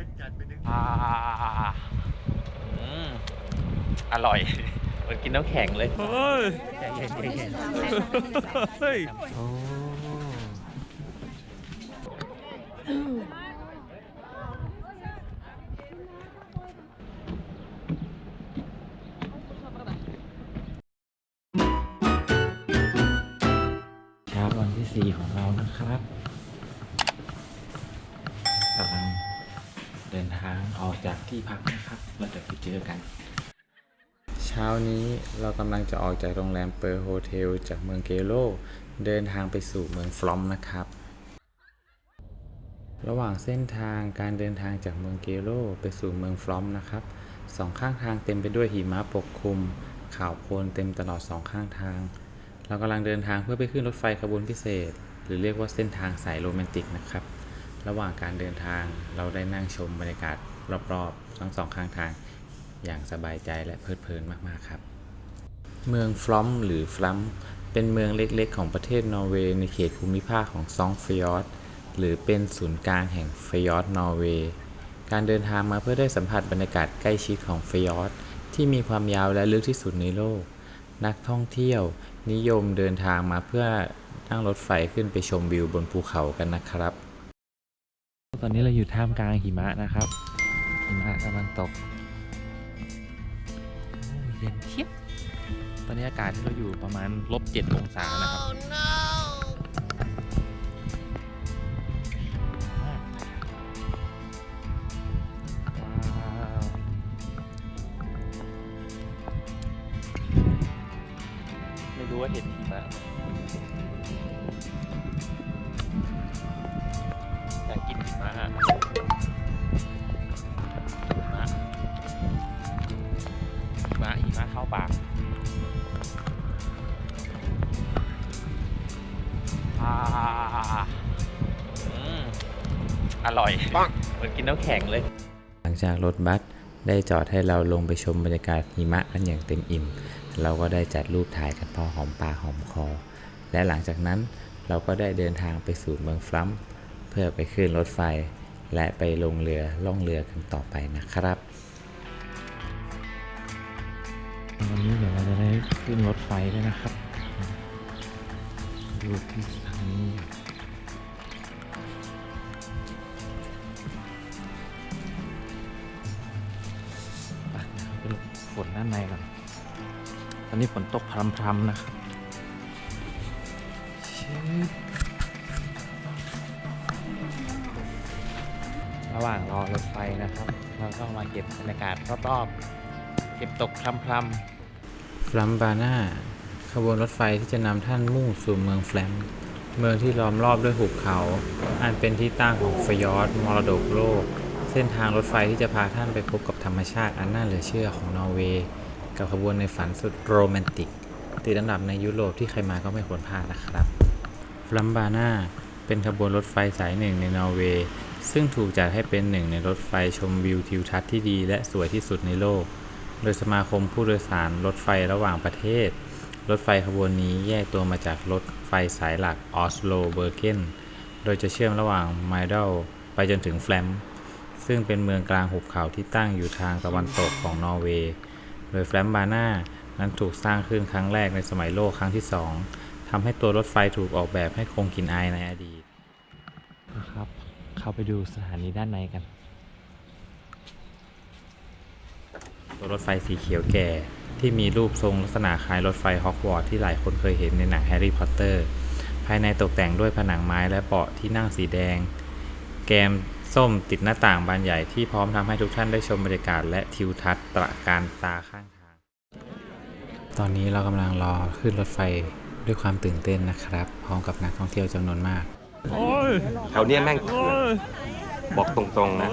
ล่นจัดไปนึงอ่าอืมอร่อย เหมือนกินน้ำแข็งเลยเฮ้ยใจเย็นใจเย็นเฮ้ยโอ้เช้าวันที่สี่ของเรานะครับกำลังเดินทางออกจากที่พักนะครับเราจะไปเจอกัน เช้านี้เรากำลังจะออกจากโรงแรมเปอร์โฮเทลจากเมืองเกโล เดินทางไปสู่เมืองฟลอมนะครับ ระหว่างเส้นทางการเดินทางจากเมืองเกโลไปสู่เมืองฟลอมนะครับสองข้างทางเต็มไปด้วยหิมะปกคลุมข่าวโพลนเต็มตลอดสองข้างทาง เรากำลังเดินทางเพื่อไปขึ้นรถไฟขบวนพิเศษ หรือเรียกว่าเส้นทางสายโรแมนติกนะครับ ระหว่างการเดินทางเราได้นั่งชมบรรยากาศรอบๆ ทั้งสองข้างทางอย่างสบายใจและเพลิดเพลินมากๆครับ เมืองฟลอมหรือฟลัมเป็นเมืองเล็กๆ ของประเทศนอร์เวย์ในเขตภูมิภาคของซองฟยอร์ดหรือเป็นศูนย์กลางแห่งฟยอร์ดนอร์เวย์การเดินทางมาเพื่อได้สัมผัสบรรยากาศใกล้ชิดของฟยอร์ดที่มีความยาวและลึกที่สุดในโลก นักท่องเที่ยวนิยมเดินทางมาเพื่อนั่งรถไฟขึ้นไปชมวิวบนภูเขากันนะครับ ตอนนี้เราอยู่ท่ามกลางหิมะนะครับ หิมะกำลังตกเย็นเทียบ ตอนนี้อากาศที่เราอยู่ประมาณลบเจ็ดองศานะครับมากว้าวไม่รู้ว่าเห็น ร่อยเหมือนกินน้ำแข็งเลย หลังจากรถบัสได้จอดให้เราลงไปชมบรรยากาศหิมะกันอย่างเต็มอิ่ม เราก็ได้จัดรูปถ่ายกันพอหอมปากหอมคอ และหลังจากนั้นเราก็ได้เดินทางไปสู่เมืองฟลัมป์เพื่อไปขึ้นรถไฟ และไปลงเรือล่องเรือกันต่อไปนะครับวันนี้เดี๋ยวเราจะได้ขึ้นรถไฟด้วยนะครับดูที่สถานี นด้านในก่อนตอนนี้ฝนตกพรำๆนะครับระหว่างรอรถไฟนะครับ เราก็มาเก็บบรรยากาศรอบๆ เก็บตกพรำๆฟลัมบาน่าขบวนรถไฟที่จะนำท่านมุ่งสู่เมืองแฟลมเมืองที่ล้อมรอบด้วยหุบเขา อันเป็นที่ตั้งของฟยอร์ดมรดกโลก เส้นทางรถไฟที่จะพาท่านไปพบกับธรรมชาติอันน่าเหลือเชื่อของนอร์เวย์กับขบวนในฝันสุดโรแมนติก ติดอันดับในยุโรปที่ใครมาก็ไม่ควรพลาดนะครับฟลัมบาน่าเป็นขบวนรถไฟสายหนึ่งในนอร์เวย์ซึ่งถูกจัดให้เป็นหนึ่งในรถไฟชมวิวทิวทัศน์ที่ดีและสวยที่สุดในโลก โดยสมาคมผู้โดยสารรถไฟระหว่างประเทศ รถไฟขบวนนี้แยกตัวมาจากรถไฟสายหลักออสโลเบอร์เกนโดยจะเชื่อมระหว่างไมเดลไปจนถึงแฟลม ซึ่งเป็นเมืองกลางหุบเขาที่ตั้งอยู่ทางตะวันตกของนอร์เวย์ โดยแฟลมบาน่านั้นถูกสร้างขึ้นครั้งแรกในสมัยโลกครั้งที่สองทำให้ตัวรถไฟถูกออกแบบให้คงกลิ่นอายในอดีตนะครับ เข้าไปดูสถานีด้านในกัน ตัวรถไฟสีเขียวแก่ที่มีรูปทรงลักษณะคล้ายรถไฟฮอกวอตส์ที่หลายคนเคยเห็นในหนังแฮร์รี่พอตเตอร์ ภายในตกแต่งด้วยผนังไม้และเบาะที่นั่งสีแดง แกม ส้มติดหน้าต่างบานใหญ่ที่พร้อมทำให้ทุกท่านได้ชมบรรยากาศและทิวทัศน์ตระการตาข้างทาง ตอนนี้เรากำลังรอขึ้นรถไฟด้วยความตื่นเต้นนะครับ พร้อมกับนักท่องเที่ยวจำนวนมาก แถวเนี้ยแม่งเถื่อนบอกตรงๆนะ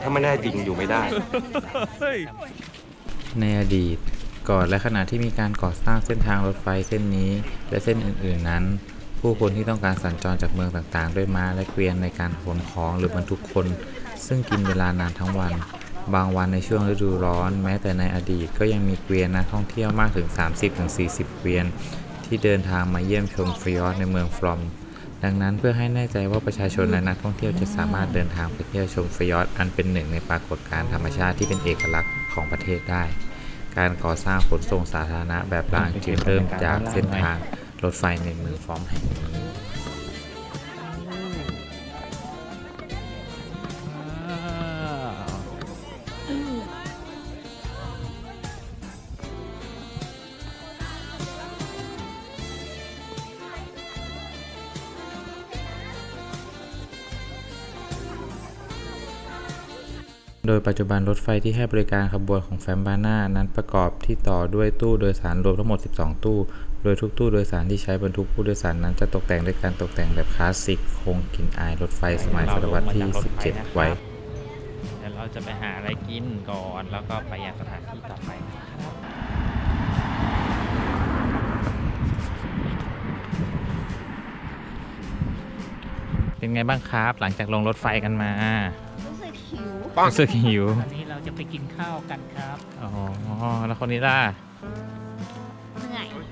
ถ้าไม่ได้จริงอยู่ไม่ได้ ในอดีตก่อนและขณะที่มีการก่อสร้างเส้นทางรถไฟเส้นนี้ และเส้นอื่นๆนั้น ผู้คนที่ต้องการสัญจรจากเมืองต่างๆ ด้วยม้าและเกวียนในการขนของหรือบรรทุกคน ซึ่งกินเวลานานทั้งวัน บางวันในช่วงฤดูร้อน แม้แต่ในอดีตก็ยังมีเกวียนนักท่องเที่ยวมากถึง 30-40 เกวียน ที่เดินทางมาเยี่ยมชมฟริออสในเมืองฟลอมดังนั้นเพื่อให้แน่ใจว่าประชาชนและนักท่องเที่ยวจะสามารถเดินทางไปเที่ยวชมฟยอร์ดอันเป็นหนึ่งในปรากฏการณ์ธรรมชาติที่เป็นเอกลักษณ์ของประเทศได้ การก่อสร้างขนส่งสาธารณะแบบรางจึงเริ่มจากเส้นทาง รถไฟในเมืองฟอร์มแห่งนี้โดยปัจจุบันรถไฟที่ให้บริการขบวนของแฟมบาน่านั้นประกอบที่ต่อด้วยตู้โดยสารรวมทั้งหมด 12 ตู้ โดยทุกตู้โดยสารที่ใช้บรรทุกผู้โดยสารนั้นจะตกแต่งด้วยการตกแต่งแบบคลาสสิกคงกลิ่นอายรถไฟสมัยศตวรรษที่ 17 ไว้เดี๋ยวเราจะไปหาอะไรกินก่อนแล้วก็ไปยังสถานที่ต่อไปนะครับเป็นไงบ้างครับหลังจากลงรถไฟกันมารู้สึกหิวรู้สึกหิว วันนี้เราจะไปกินข้าวกันครับ อ๋อ แล้วคนนี้ล่ะ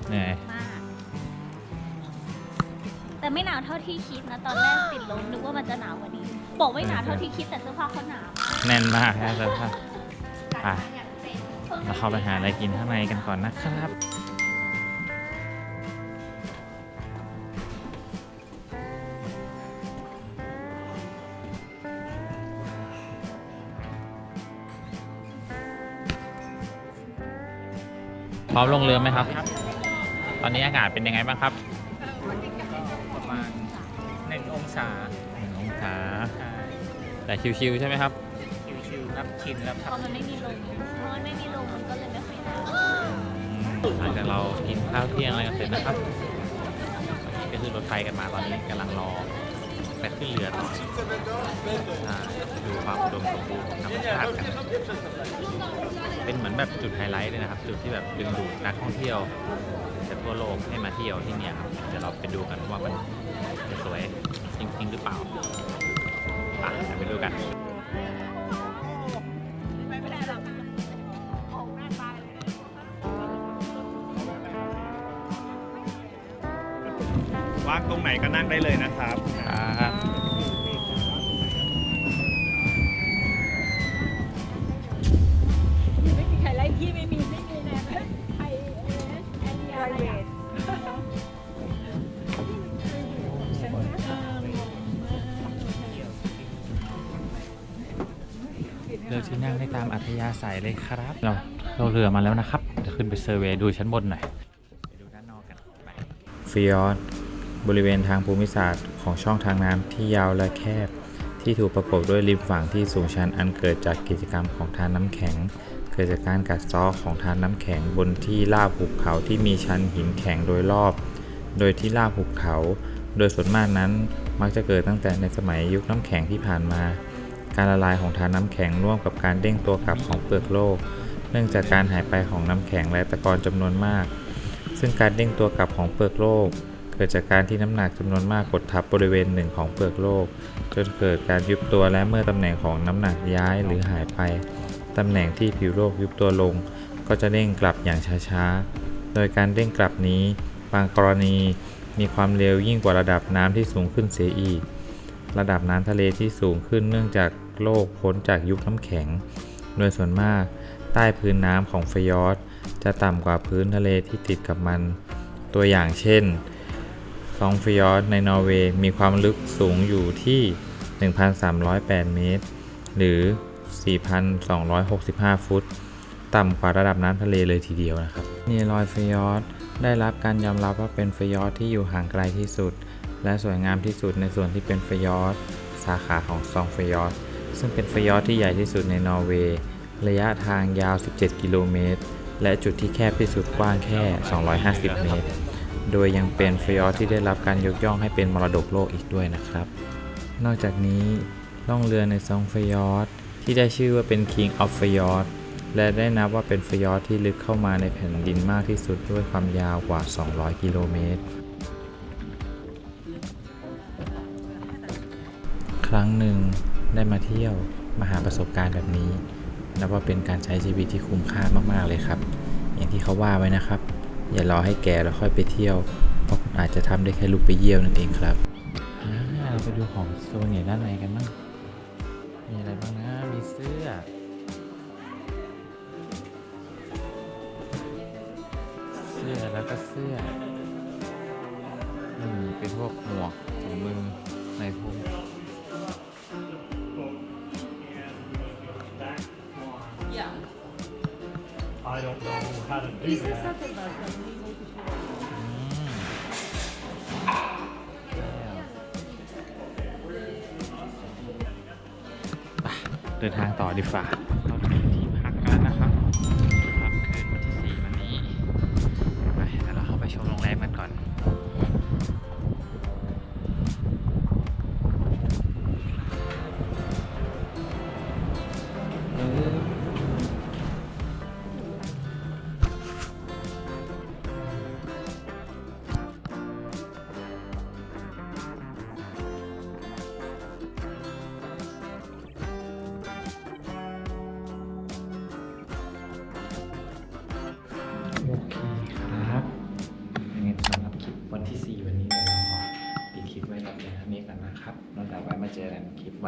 เหนื่อยเหนื่อยมาก แต่ไม่หนาวเท่าที่คิดนะ ตอนแรกติดลมนึกว่ามันจะหนาวกว่านี้ บอกไม่หนาวเท่าที่คิดแต่เสื้อผ้าเขาหนาวแน่นมากนะเสื้อผ้าอะเราเข้าไปหาอะไรกินข้างในกันก่อนนะครับ พร้อมลงเรือไหมครับ ตอนนี้อากาศเป็นยังไงบ้างครับประมาณหนึ่งองศาหนึ่งองศาใช่แต่ชิวๆใช่ไหมครับ ชิวๆครับชินแล้วคเพรับราะมันไม่มีลมเพราะมันไม่มีลมมันก็เลยไม่ค่อยหนาวหลังจากเรากินข้าวเที่ยงอะไรกันเสร็จนะครับก็คือรถไฟกันมาตอนนี้กำลังรอไปขึ้นเรือต่อใช่ดูความอุดมสมบูรณ์ของธรรมชาติกันเป็นเหมือนแบบจุดไฮไลท์เลยนะครับ จุดที่แบบดึงดูดนักท่องเที่ยวจาก ทั่วโลกให้มาเที่ยวที่เนี่ยครับเดี๋ยวเราไปดูกันว่ามันจะสวยจริงๆหรือเปล่าอะเดี๋ยวไปดูกันว่างตรงไหนก็นั่งได้เลยนะครับ ครับ ยาศัยเลยครับ เราเราเรือมาแล้วนะครับ จะขึ้นไปเซอร์เวย์ดูชั้นบนหน่อยไปดูด้านนอกกันไปฟิยอร์ดบริเวณทางภูมิศาสตร์ของช่องทางน้ำที่ยาวและแคบ ที่ถูกประกบด้วยริมฝั่งที่สูงชันอันเกิดจากกิจกรรมของทานน้ำแข็ง เกิดจากการกัดเซาะของทานน้ำแข็งบนที่ราบหุบเขาที่มีชั้นหินแข็งโดยรอบ โดยที่ราบหุบเขา โดยส่วนมากนั้นมักจะเกิดตั้งแต่ในสมัยยุคน้ำแข็งที่ผ่านมา การละลายของทานน้ำแข็งร่วมกับการเด้งตัวกลับของเปลือกโลก เนื่องจากการหายไปของน้ำแข็งและตะกอนจำนวนมาก ซึ่งการเด้งตัวกลับของเปลือกโลก เกิดจากการที่น้ำหนักจำนวนมากกดทับบริเวณหนึ่งของเปลือกโลก จนเกิดการยุบตัวและเมื่อตำแหน่งของน้ำหนักย้ายหรือหายไปตำแหน่งที่ผิวโลกยุบตัวลง ก็จะเด้งกลับอย่างช้าๆ โดยการเด้งกลับนี้ บางกรณีมีความเร็วยิ่งกว่าระดับน้ำที่สูงขึ้นเสียอีก ระดับน้ำทะเลที่สูงขึ้นเนื่องจาก โลกพ้นจากยุคน้ำแข็ง โดยส่วนมาก ใต้พื้นน้ำของฟยอร์ดจะต่ำกว่าพื้นทะเลที่ติดกับมัน ตัวอย่างเช่นซองฟยอร์ดในนอร์เวย์มีความลึกสูงอยู่ที่ 1,308 เมตร หรือ 4,265 ฟุต ต่ำกว่าระดับน้ำทะเลเลยทีเดียวนะครับเนีรอยฟยอร์ดได้รับการยอมรับว่าเป็นฟยอร์ดที่อยู่ห่างไกลที่สุด และสวยงามที่สุดในส่วนที่เป็นฟยอร์ดสาขาของซองฟยอร์ด ซึ่งเป็นฟยอร์ดที่ใหญ่ที่สุดในนอร์เวย์ ระยะทางยาว 17 กิโลเมตร และจุดที่แคบที่สุดกว้างแค่ 250 เมตร โดยยังเป็นฟยอร์ดที่ได้รับการยกย่องให้เป็นมรดกโลกอีกด้วยนะครับ นอกจากนี้ล่องเรือในซองฟยอร์ดที่ได้ชื่อว่าเป็น King of f y o r d และได้นับว่าเป็นฟยอร์ดที่ลึกเข้ามาในแผ่นดินมากที่สุดด้วยความยาวกว่า 200 กิโลเมตร ครั้งหนึ่ง ได้มาเที่ยวมาหาประสบการณ์แบบนี้นับว่าเป็นการใช้ชีวิตที่คุ้มค่ามาก ๆ เลยครับ อย่างที่เขาว่าไว้นะครับ อย่ารอให้แก่แล้วค่อยไปเที่ยว เพราะคุณอาจจะทำได้แค่ลุกไปเยี่ยวนั่นเองครับเราไปดูของโซเนียด้านในกันบ้าง มีอะไรบ้างนะ มีเสื้อ เสื้อแล้วก็เสื้อนี่เป็นพวกหมวกถุงมือในพ วกอืมไปเดินทางต่อดีฝ่า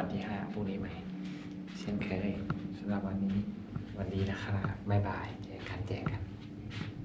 วันที่5พรุ่งนี้ใหม่เช่นเคยสำหรับวันนี้วันดีนะครับบ๊ายบายเจอกันเจอกัน